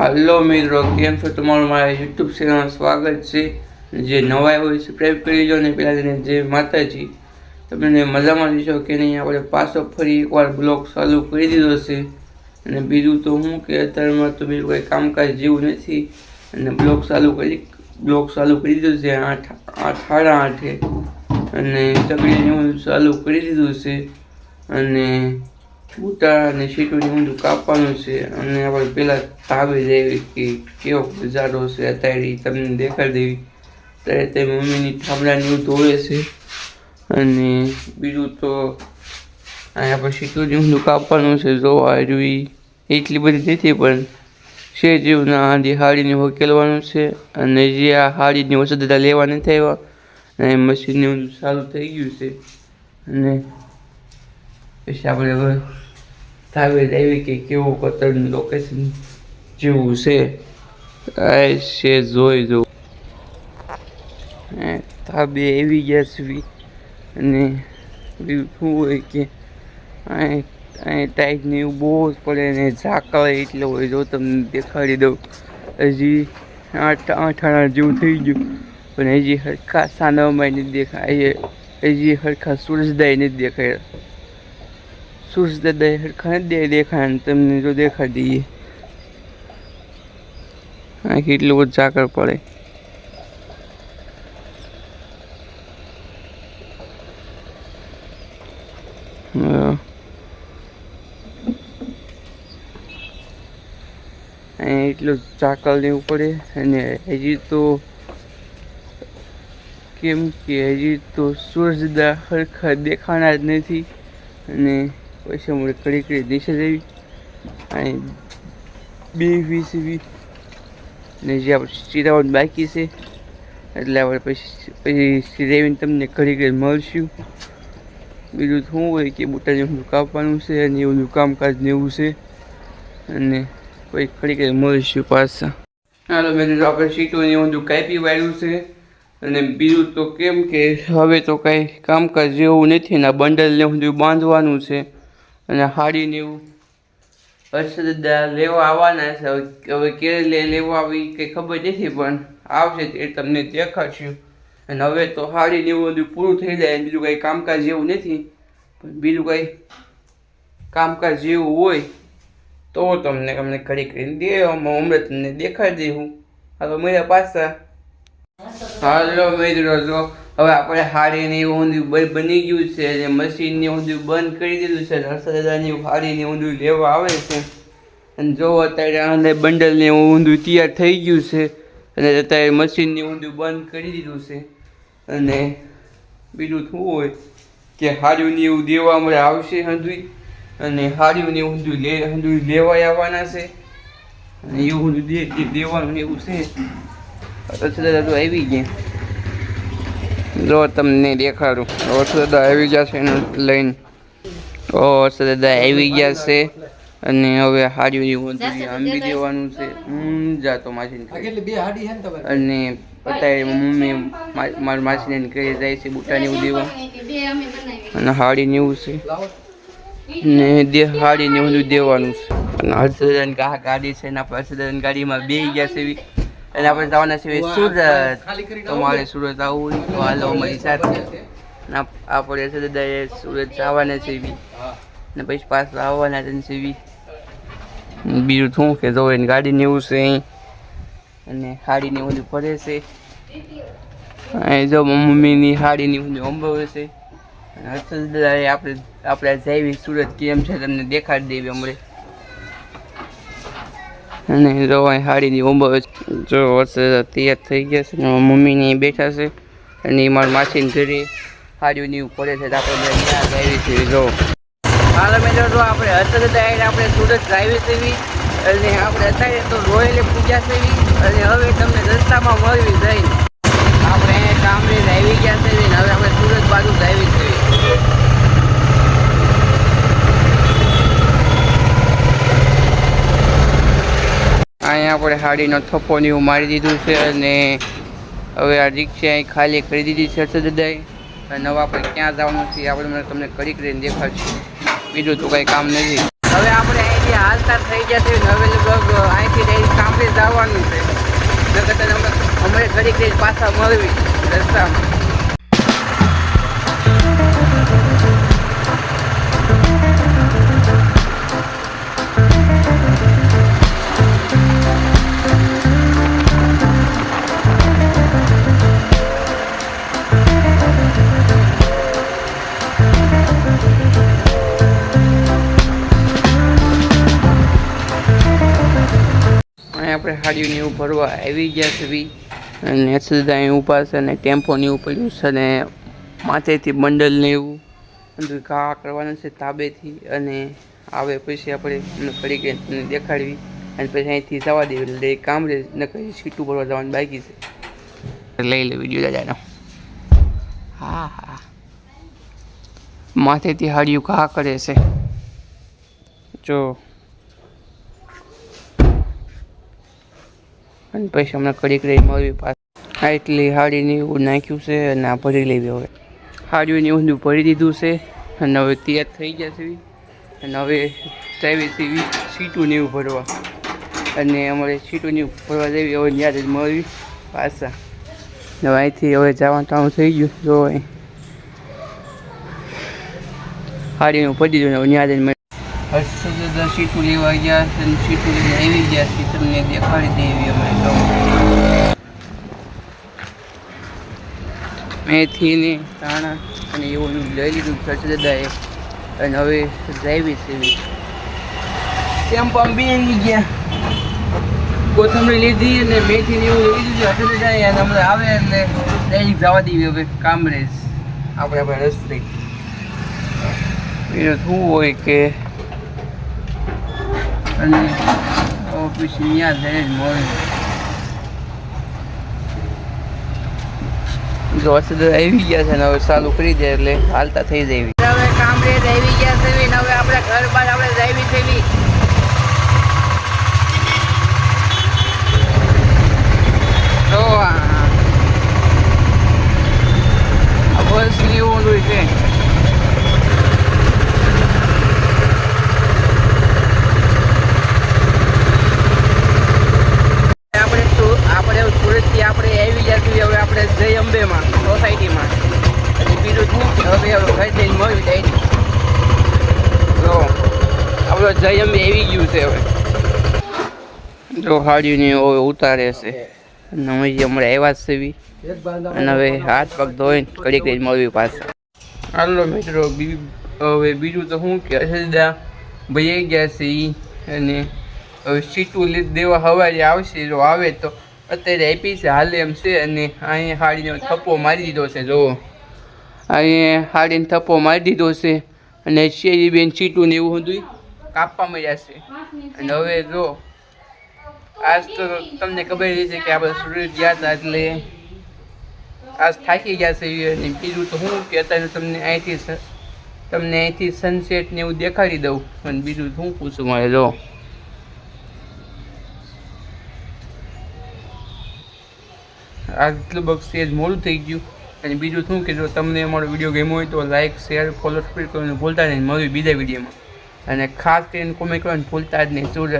હાલો મિત્રો, કેમ છો તમારું? મારા યુટ્યુબ ચેનલમાં સ્વાગત છે. જે નવા હોય સબસ્ક્રાઈબ કરી લો ને પહેલાં તેને જે માતાજી. તમને મજામાં જશો કે નહીં? આપણે પાછો ફરી એકવાર બ્લોગ ચાલુ કરી દીધો છે. અને બીજું તો હું કે અત્યારમાં તો બીજું કંઈ કામકાજ જેવું નથી. અને બ્લોગ ચાલુ કરી, બ્લોગ ચાલુ કરી દીધો છે આઠ આઠ, સાડા આઠે. અને ચકડીને હું ચાલુ કરી દીધું છે. અને બૂટા અને સીટોની ઊંધું કાપવાનું છે. અને આપણે પહેલાં તાવી દેવી કે કેવો ગુજારો છે અત્યારે તમને દેખાડી દેવી. ત્યારે તે મમ્મીની થાંભલાની ધોવે છે. અને બીજું તો અહીંયા પછી તો ઊંધું કાપવાનું છે જોવા જોઈ એટલી બધી નથી, પણ છે જીવના આંધી હાડીને ઉકેલવાનું છે. અને જે આ હાડીની ઓછા લેવા નથી આવ્યા. અને મશીનને બધું સારું થઈ ગયું છે. અને પછી આપણે હવે થાવે આવી કે કેવું કતરનું લોકેશન જેવું છે. આ છે જોઈ જો તાબે આવી ગયા છે અને શું હોય કે અહીં અહીં ટાઈટ ને એવું બહુ જ પડે ને ઝાકળ એટલે હોય. જો તમને દેખાડી દઉં. હજી આઠ આઠ આણા જેવું થઈ ગયું. પણ હજી હરખા સાનામાં નથી દેખાય. હજી હરખા સૂરજદાય નથી દેખાય. સૂરજ દાદા હરખા નથી દેખાય તમને જો દેખાડી દઈએ. આ કેટલું બધું ઝાકર પડે. એટલું ઝાકળ લેવું પડે. અને હજી તો કેમ કે હજી તો સૂરજ ખરેખર દેખાણા જ નથી. અને પછી અમારે કડી કડી દિશા દેવી અહીં બે વીસ એવી ને જે આપણે ચિરાવાનું બાકી છે, એટલે આપણે પછી પછી સિરાવીને તમને ઘડી ઘડી મળશું. બીજું શું હોય કે બોટાને કાપવાનું છે અને એવું કામકાજ ને એવું છે. અને પછી ઘડી ઘડી મળીશું પાછા. હાલો મેં તો આપણે સીટો ને એવું બધું કાપી વાળ્યું છે. અને બીજું તો કેમ કે હવે તો કાંઈ કામકાજ જેવું નથી ને આ બંડલને બધું બાંધવાનું છે. અને હાડીને એવું હર્ષદા લેવા આવવાના છે. હવે- ક્યારે લેવા આવી કંઈ ખબર નથી, પણ આવશે તે તમને દેખાડશું. અને હવે તો હાડીને એવું બધું પૂરું થઈ જાય બીજું કંઈ કામકાજ જેવું નથી. પણ બીજું કાંઈ કામકાજ જેવું હોય તો તમને તમને ઘડી કરીને દે હમણાં તમને દેખાડી દઉં હવે મેરા પાછા. હાલો, મિત્રો, જો હવે આપણે હાડીને એવું ઊંધું બની ગયું છે અને મશીનને ઊંધું બંધ કરી દીધું છે હર્ષદાદાની હાડીને ઊંધું લેવા આવે છે. અને જો અત્યારે આને બંડલને એવું ઊંધું તૈયાર થઈ ગયું છે અને અત્યારે મશીનને ઊંધું બંધ કરી દીધું છે. અને બીજું શું હોય કે હાડીઓને એવું દેવા મળે આવશે હંધુઈ અને હાડીઓને ઊંધું લે હંધુઈ લેવાય આવવાના છે. અને એવું ઊંધું દે દેવાનું એવું છે. હર્ષદાદા તો આવી ગયા. જો તમને દેખાડું. હર્ષદાદા આવી ગયા છે એને લઈને. ઓ હર્ષદાદા આવી ગયા છે અને હવે હાડીઓની ઊંધું આંબી દેવાનું છે. હું જાતો માસીને ઘરે. કેટલી બે હાડી છે ને તમારે? અને અત્યારે મમ્મી મારી માસીને ઘરે જાય છે બુટાને એવું દેવા. અને હાડીને એવું છે. ને દે હાડીને બધું દેવાનું છે. અને હર્ષદાન ગા ગાડી છે ને આપણે હર્ષદન ગાડીમાં બે ગયા છે. એવી. અને આપણે જવાના સિવાય સુરત. તમારે સુરત આવવું હોય તો હાલો અમારી સાથે. આપણે આપ- આપણે સુરત જવાના છે બી. ને પછી પાછા આવવાના છે ને છે બી. બીજું શું કે જો એને ગાડીને નેવું છે અહીં. અને હાડીને બધું ફરે છે. અહીં જો મમ્મીની હાડીની બધું અંબાવે છે. અને હર્ષદાએ આપણે આપણે જઈવી સુરત કેમ છે? તમને દેખાડી દેવી હમણાં. અને જો અહીં હાડીની ઉંમર જો વર્ષે તૈયાર થઈ ગયા છે મમ્મીને બેઠા છે. અને મારા માસીને ઘરે હાડીઓની પડે છે આપણે ત્યાં આવી છે, જો. હાલ મિત્રો જો આપણે અત્યારે આવીને આપણે સુરત ડ્રાઈવે સેવી અને આપણે અત્યારે તો રોયલે પૂજા સેવી અને હવે તમને રસ્તામાં મળવી જઈને આપણે કામરેજ આવી ગયા છે હવે આપણે સુરત બાજુ ડ્રાઈવિંગ સેવી અહીંયા આપણે હાડીનો થપ્પો ને એવું મારી દીધું છે અને હવે આ રિક્ષા અહીં ખાલી કરી દીધી છે અને નવા આપણે ક્યાં જવાનું છે આપણે મને તમને કરી કરીને દેખાડશે. બીજું તો કંઈ કામ નથી. હવે આપણે અહીંથી હાલતા થઈ ગયા છે, હવે લગભગ અહીંથી ડાયરેક્ટ કામરે જવાનું છે. નકર અમે અમારે ઘડી ઘડી પાછા મળવી રસ્તામાં. આપણે હાડીઓને એવું ભરવા આવી ગયા છે બી. અને સીધા અહીં ઊભા છે અને ટેમ્પોને એવું પડ્યું છે અને માથેથી બંડલ ને એવું. ઘા કરવાનું છે તાબેથી અને આવે પછી આપણે એમને ફરી ગઈ દેખાડવી. અને પછી અહીંથી જવા દેવી એટલે કામ રે, નકર સીટું ભરવા જવાનું બાકી છે. લઈ લે વીડિયો દાદાનો. હા હા. માથેથી હાડીયું ઘા કરે છે. જો અને પછી હમણાં કડીક રહી મળવી પાછી. આ એટલી હાડીને એવું નાખ્યું છે અને આ ભરી લેવી હવે. હાડીઓને એવું ભરી દીધું છે અને હવે તૈયાર થઈ ગયા છે અને હવે ચાવી સીવી સીટું ને એવું ભરવા. અને અમારે સીટું ને એવું ભરવા જેવી હવે યાદ જ મળવી પાછા. હવે અહીંથી હવે જવાનું ટાણું થઈ ગયું. જો અહીં. હાડીનું ભરી દીધું ને હવે યાદ જ હર્ષદ સીટું લેવા ગયા છે અને સીટું લઈને આવી ગયા છે. તમને દેખાડી દેવી અમે તો મેથી ને ધાણા અને એવું લઈ લીધું સચદાદાએ અને હવે ડ્રાઈવી છે તેમ પણ બી ગયા? કોથમરી લીધી અને મેથી ને એવું લઈ લીધું હર્ષદાદાએ અને હમણાં આવે એટલે ડાયરેક્ટ જવા દેવી હવે કામ કામરેજ. આપણે આપણે રસ્તે. શું હોય કે અને ઓફિસ ન્યા જઈને જ મળે જો અસદ આવી ગયા છે ને હવે ચાલુ કરી દે એટલે હાલતા થઈ જાય હવે કામ રે આવી ગયા છે ને હવે આપણે ઘર બાર આપણે જાવી છે બી જો આ આ બસ ને એવું બધું છે આપણે સુ- આપણે સુરતથી આપણે આવી જશું હવે આપણે જય અંબેમાં, સોસાયટીમાં. પછી બીજું શું કે હવે ઘરે જઈને મળવી જાય જો, આપણો જય અંબે આવી ગયું છે હવે. જો હાડીને હવે ઉતારે છે. અને હું હમણાં આવ્યા જ સેવી અને હવે હાથ પગ ધોઈને કડી કડી મળવી પાછા. હાલો મિત્રો હવે બીજું તો શું કે અસલદા ભાઈ ગયા છે અને હવે સીટું લીધ દેવા હવારે આવશે, જો આવે તો. અત્યારે આપી છે, હાલે એમ છે અને અહીંયા હાડીનો થપ્પો મારી દીધો છે, જુઓ. અહીંયા હાડીને થપ્પો મારી દીધો છે અને શેરી બેન સીટું ને એવું બધું કાપવા મળ્યા છે. અને હવે જો, આજ તો તમને ખબર છે કે આપણે સુરત ગયા હતા એટલે આજ થાકી ગયા છે અને બીજું તો હું કે અત્યારે તમને અહીંથી તમને અહીંથી સનસેટ ને એવું દેખાડી દઉં અને બીજું શું પૂછું મારે જો આજ બક્ષી જ મોડું થઈ ગયું. અને બીજું શું કે જો તમને અમારો વીડિયો ગમ્યો હોય તો લાઇક શેર ફોલો સ્પીડ કરવાનું ભૂલતા નહીં. મળ્યું બીજા વિડીયોમાં અને ખાસ કરીને કોમેન્ટ કરવાનું ભૂલતા જ નહીં. સુરત